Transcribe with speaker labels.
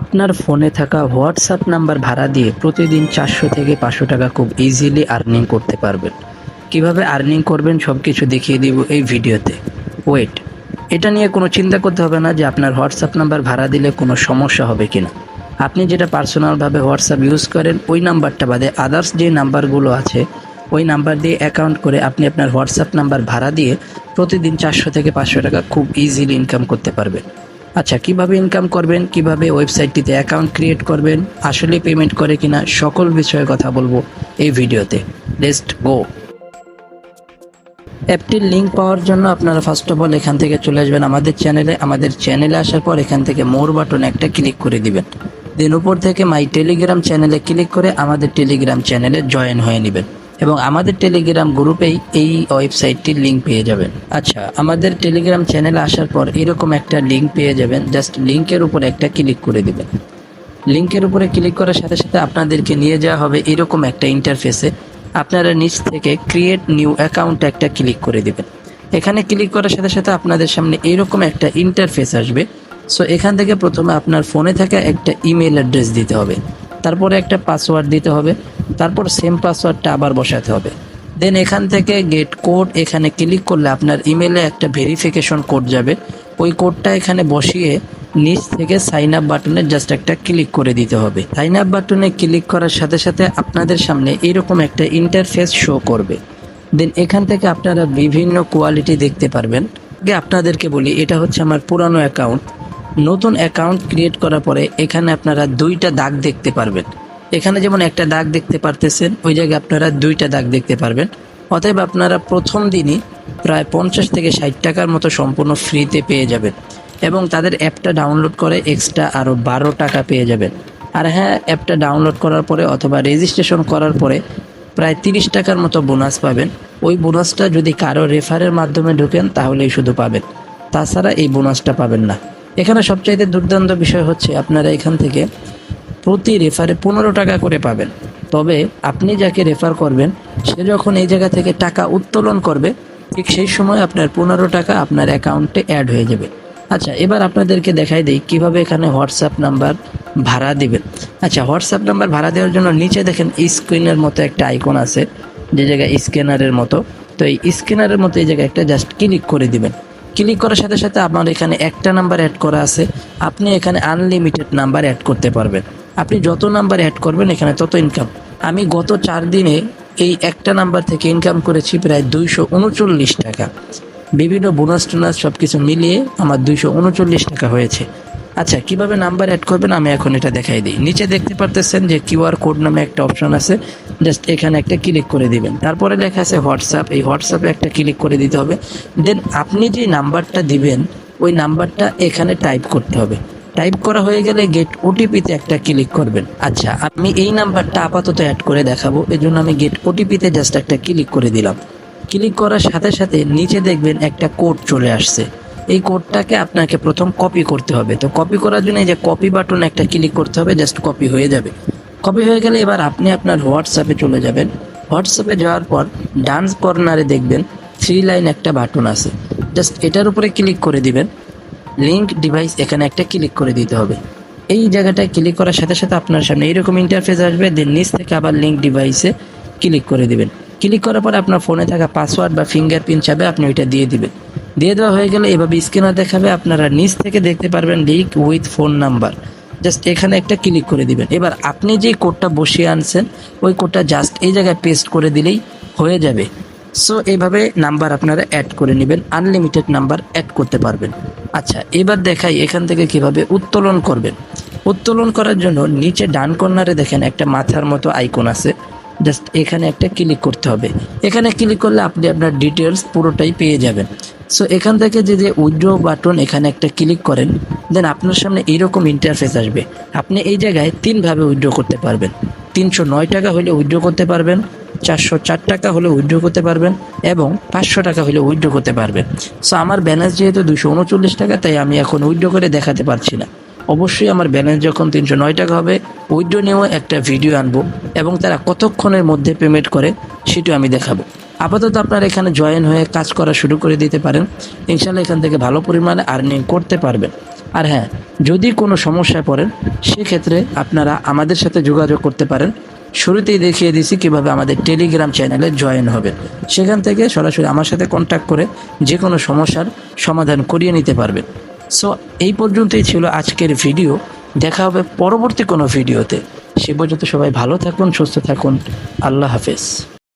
Speaker 1: আপনার ফোনে থাকা হোয়াটসঅ্যাপ নাম্বার ভাড়া দিয়ে প্রতিদিন চারশো থেকে পাঁচশো টাকা খুব ইজিলি আর্নিং করতে পারবেন। কীভাবে আর্নিং করবেন সব কিছু দেখিয়ে দিব এই ভিডিওতে। ওয়েট এটা নিয়ে কোনো চিন্তা করতে হবে না যে আপনার হোয়াটসঅ্যাপ নাম্বার ভাড়া দিলে কোনো সমস্যা হবে কিনা। আপনি যেটা পার্সোনালভাবে হোয়াটসঅ্যাপ ইউজ করেন, ওই নাম্বারটা বাদে আদার্স যে নাম্বারগুলো আছে, ওই নাম্বার দিয়ে অ্যাকাউন্ট করে আপনি আপনার হোয়াটসঅ্যাপ নাম্বার ভাড়া দিয়ে প্রতিদিন চারশো থেকে পাঁচশো টাকা খুব ইজিলি ইনকাম করতে পারবেন। আচ্ছা কীভাবে ইনকাম করবেন? কীভাবে ওয়েবসাইটটিতে অ্যাকাউন্ট ক্রিয়েট করবেন? আসলে পেমেন্ট করে কিনা? সকল বিষয়ে কথা বলব এই ভিডিওতে। লেস্ট গো অ্যাপটির লিঙ্ক পাওয়ার জন্য আপনারা ফার্স্ট অফ অল এখান থেকে চলে আসবেন আমাদের চ্যানেলে আমাদের চ্যানেলে আসার পর এখান থেকে মোর বাটন একটা ক্লিক করে দিবেন। দেন উপর থেকে মাই টেলিগ্রাম চ্যানেলে ক্লিক করে আমাদের টেলিগ্রাম চ্যানেলে জয়েন হয়ে নেবেন। এবং আমাদের টেলিগ্রাম গ্রুপেই এই ওয়েবসাইটটির লিঙ্ক পেয়ে যাবেন। আচ্ছা আমাদের টেলিগ্রাম চ্যানেলে আসার পর এরকম একটা লিঙ্ক পেয়ে যাবেন। জাস্ট লিঙ্কের উপর একটা ক্লিক করে দেবেন। লিঙ্কের উপরে ক্লিক করার সাথে সাথে আপনাদেরকে নিয়ে যাওয়া হবে এরকম একটা ইন্টারফেসে আপনারা নিচ থেকে ক্রিয়েট নিউ অ্যাকাউন্ট একটা ক্লিক করে দেবেন। এখানে ক্লিক করার সাথে সাথে আপনাদের সামনে এরকম একটা ইন্টারফেস আসবে। সো এখান থেকে প্রথমে আপনার ফোনে থাকা একটা ইমেল অ্যাড্রেস দিতে হবে। তারপরে একটা পাসওয়ার্ড দিতে হবে। তারপর সেম পাসওয়ার্ডটা আবার বসাতে হবে। দেন এখান থেকে গেট কোড এখানে ক্লিক করলে আপনার ইমেলে একটা ভেরিফিকেশন কোড যাবে। ওই কোডটা এখানে বসিয়ে নিচ থেকে সাইন আপ বাটনে জাস্ট একটা ক্লিক করে দিতে হবে। সাইন আপ বাটনে ক্লিক করার সাথে সাথে আপনাদের সামনে এরকম একটা ইন্টারফেস শো করবে। দেন এখান থেকে আপনারা বিভিন্ন কোয়ালিটি দেখতে পারবেন। আগে আপনাদেরকে বলি, এটা হচ্ছে আমার পুরানো অ্যাকাউন্ট নতুন অ্যাকাউন্ট ক্রিয়েট করার পরে এখানে আপনারা দুইটা দাগ দেখতে পারবেন। এখানে যেমন একটা দাগ দেখতে পারতেছেন, ওই জায়গায় আপনারা দুইটা দাগ দেখতে পারবেন। অতএব আপনারা প্রথম দিনই প্রায় পঞ্চাশ থেকে ষাট টাকার মতো সম্পূর্ণ ফ্রিতে পেয়ে যাবেন এবং তাদের অ্যাপটা ডাউনলোড করে এক্সট্রা আরও বারো টাকা পেয়ে যাবেন। আর হ্যাঁ অ্যাপটা ডাউনলোড করার পরে অথবা রেজিস্ট্রেশন করার পরে প্রায় তিরিশ টাকার মতো বোনাস পাবেন। ওই বোনাসটা যদি কারও রেফারের মাধ্যমে ঢোকেন, তাহলেই শুধু পাবেন। তাছাড়া এই বোনাসটা পাবেন না। এখানে সবচাইতে দুর্দান্ত বিষয় হচ্ছে, আপনারা এখান থেকে প্রতি রেফারে পনেরো টাকা করে পাবেন। তবে আপনি যাকে রেফার করবেন, সে যখন এই জায়গা থেকে টাকা উত্তোলন করবে, ঠিক সেই সময় আপনার পনেরো টাকা আপনার অ্যাকাউন্টে অ্যাড হয়ে যাবে। আচ্ছা এবার আপনাদেরকে দেখাই দিই কীভাবে এখানে হোয়াটসঅ্যাপ নাম্বার ভাড়া দিবেন। আচ্ছা হোয়াটসঅ্যাপ নাম্বার ভাড়া দেওয়ার জন্য নিচে দেখেন স্ক্রিনের মতো একটা আইকন আছে, যে জায়গায় স্ক্যানারের মতো। তো এই স্ক্যানারের মতো এই জায়গায় একটা জাস্ট ক্লিক করে দিবেন। ক্লিক করার সাথে সাথে আপনার এখানে একটা নাম্বার অ্যাড করা আছে। আপনি এখানে আনলিমিটেড নাম্বার অ্যাড করতে পারবেন। আপনি যত নাম্বার অ্যাড করবেন এখানে তত ইনকাম আমি গত চার দিনে এই একটা নাম্বার থেকে ইনকাম করেছি প্রায় দুইশো উনচল্লিশ টাকা। বিভিন্ন বোনাস টোনাস সব কিছু মিলিয়ে আমার দুইশো উনচল্লিশ টাকা হয়েছে। আচ্ছা কীভাবে নাম্বার অ্যাড করবেন? আমি এখন এটা দেখাই দিই। নিচে দেখতে পারতেছেন যে কিউআর কোড নামে একটা অপশন আছে। জাস্ট এখানে একটা ক্লিক করে দিবেন। তারপরে লেখা আছে হোয়াটসঅ্যাপ এই হোয়াটসঅ্যাপে একটা ক্লিক করে দিতে হবে। দেন আপনি যে নাম্বারটা দিবেন, ওই নাম্বারটা এখানে টাইপ করতে হবে। টাইপ করা হয়ে গেলে গেট ওটিপিতে একটা ক্লিক করবেন। আচ্ছা আমি এই নাম্বারটা আপাতত অ্যাড করে দেখাবো, এজন্য আমি গেট ওটিপিতে জাস্ট একটা ক্লিক করে দিলাম। ক্লিক করার সাথে সাথে নিচে দেখবেন একটা কোড চলে আসছে। এই কোডটাকে আপনাকে প্রথম কপি করতে হবে। তো কপি করার জন্য এই যে কপি বাটন একটা ক্লিক করতে হবে জাস্ট কপি হয়ে যাবে। কপি হয়ে গেলে এবার আপনি আপনার হোয়াটসঅ্যাপে চলে যাবেন। হোয়াটসঅ্যাপে যাওয়ার পর ডান্স কর্নারে দেখবেন থ্রি লাইন একটা বাটন আছে। জাস্ট এটার উপরে ক্লিক করে দিবেন। লিঙ্ক ডিভাইস এখানে একটা ক্লিক করে দিতে হবে। এই জায়গাটায় ক্লিক করার সাথে সাথে আপনার সামনে এইরকম ইন্টারফেস আসবে দেন নিচ থেকে আবার লিঙ্ক ডিভাইসে ক্লিক করে দিবেন। ক্লিক করার পরে আপনার ফোনে থাকা পাসওয়ার্ড বা ফিঙ্গারপ্রিন্ট চাবে আপনি ওইটা দিয়ে দিবেন। দিয়ে দেওয়া হয়ে গেলে এভাবে স্ক্যানার দেখাবে, আপনারা নিচ থেকে দেখতে পারবেন link with phone number just এখানে একটা ক্লিক করে দিবেন। এবার আপনি যে কোডটা বসিয়ে আনছেন, ওই কোডটা জাস্ট এই জায়গায় পেস্ট করে দিলেই হয়ে যাবে। সো এইভাবে নাম্বার আপনারা অ্যাড করে নেবেন আনলিমিটেড নাম্বার অ্যাড করতে পারবেন। আচ্ছা এবার দেখাই এখান থেকে কীভাবে উত্তোলন করবেন। উত্তোলন করার জন্য নিচে ডান কর্নারে দেখেন একটা মাথার মতো আইকন আছে। জাস্ট এখানে একটা ক্লিক করতে হবে। এখানে ক্লিক করলে আপনি আপনার ডিটেলস পুরোটাই পেয়ে যাবেন। সো, এখান থেকে যে যে উইড্রো বাটন এখানে একটা ক্লিক করেন, দেন আপনার সামনে এইরকম ইন্টারফেস আসবে। আপনি এই জায়গায় তিনভাবে উইড্রো করতে পারবেন। তিনশো নয় টাকা হলে উইড্রো করতে পারবেন। চারশো চার টাকা হলে উইড্রো করতে পারবেন এবং পাঁচশো টাকা হলে উইড্রো করতে পারবেন। সো আমার ব্যালেন্স যেহেতু দুশো উনচল্লিশ টাকা, তাই আমি এখন উইড্রো করে দেখাতে পারছি না। অবশ্যই আমার ব্যালেন্স যখন তিনশো নয় টাকা হবে উইড্রো নিয়েও একটা ভিডিও আনব এবং তারা কতক্ষণের মধ্যে পেমেন্ট করে সেটাও আমি দেখাবো। আপাতত আপনারা এখানে জয়েন হয়ে কাজ করা শুরু করে দিতে পারেন। ইনশাল্লাহ এখান থেকে ভালো পরিমাণে আর্নিং করতে পারবেন। আর হ্যাঁ যদি কোনো সমস্যায় পড়েন, সেক্ষেত্রে আপনারা আমাদের সাথে যোগাযোগ করতে পারেন। শুরুতেই দেখিয়ে দিছি কীভাবে আমাদের টেলিগ্রাম চ্যানেলে জয়েন হবে। সেখান থেকে সরাসরি আমার সাথে কন্ট্যাক্ট করে যে কোনো সমস্যার সমাধান করিয়ে নিতে পারবেন। সো এই পর্যন্তই ছিল আজকের ভিডিও দেখা হবে পরবর্তী কোনো ভিডিওতে সে পর্যন্ত সবাই ভালো থাকুন, সুস্থ থাকুন। আল্লাহ হাফেজ।